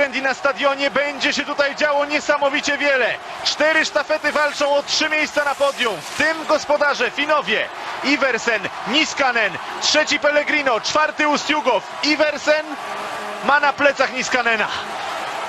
Będi na stadionie będzie się tutaj działo niesamowicie wiele. Cztery sztafety walczą o trzy miejsca na podium. W tym gospodarze Finowie, Iversen, Niskanen, trzeci Pellegrino, czwarty Ustiugow. Iversen ma na plecach Niskanena.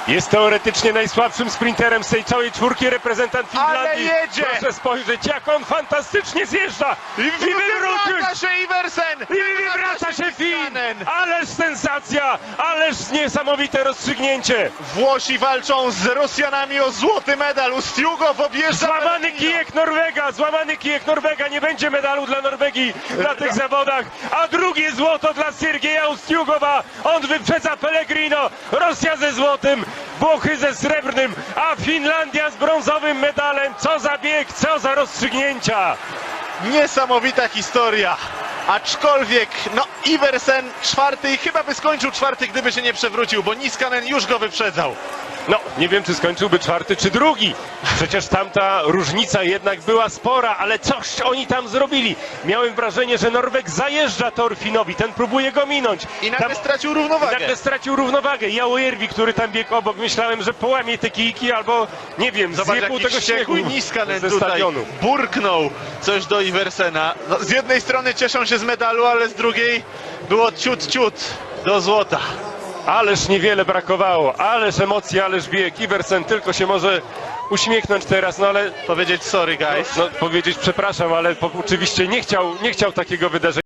Jest teoretycznie najsłabszym sprinterem z tej całej czwórki reprezentant Ale Finlandii. jedzie! Proszę spojrzeć, jak on fantastycznie zjeżdża i, wywrócił się Iversen! I Niskanen! Ależ sensacja! Ależ niesamowite rozstrzygnięcie! Włosi walczą z Rosjanami o złoty medal. Ustiugow objeżdża Złamany kijek Norwega! Złamany kijek Norwega! Nie będzie medalu dla Norwegii na tych zawodach! A drugie złoto dla Siergieja Ustiugowa! On wyprzedza Pellegrino! Rosja ze złotym, Włochy ze srebrnym, a Finlandia z brązowym medalem! Co za bieg, co za rozstrzygnięcia! Niesamowita historia. Aczkolwiek, no, Iversen czwarty i chyba by skończył czwarty, gdyby się nie przewrócił, bo Niskanen już go wyprzedzał. No, nie wiem, czy skończyłby czwarty, czy drugi. Przecież tamta różnica jednak była spora, ale coś oni tam zrobili. Miałem wrażenie, że Norweg zajeżdża tor Finowi, ten próbuje go minąć. I nagle Tam- stracił i równowagę. nagle stracił równowagę. Jałojerwi, który tam biegł obok, myślałem, że połamie te kijki albo, nie wiem, Zobacz, zje pół jaki tego śniegu ze tutaj stadionu. burknął coś do Iversena. No, z jednej strony cieszą się z medalu, ale z drugiej było ciut, ciut do złota. Ależ niewiele brakowało, ależ emocji, ależ bieg. Iversen tylko się może uśmiechnąć teraz, no ale Powiedzieć sorry, guys. no, powiedzieć przepraszam, ale po, oczywiście nie chciał, nie chciał takiego wydarzenia.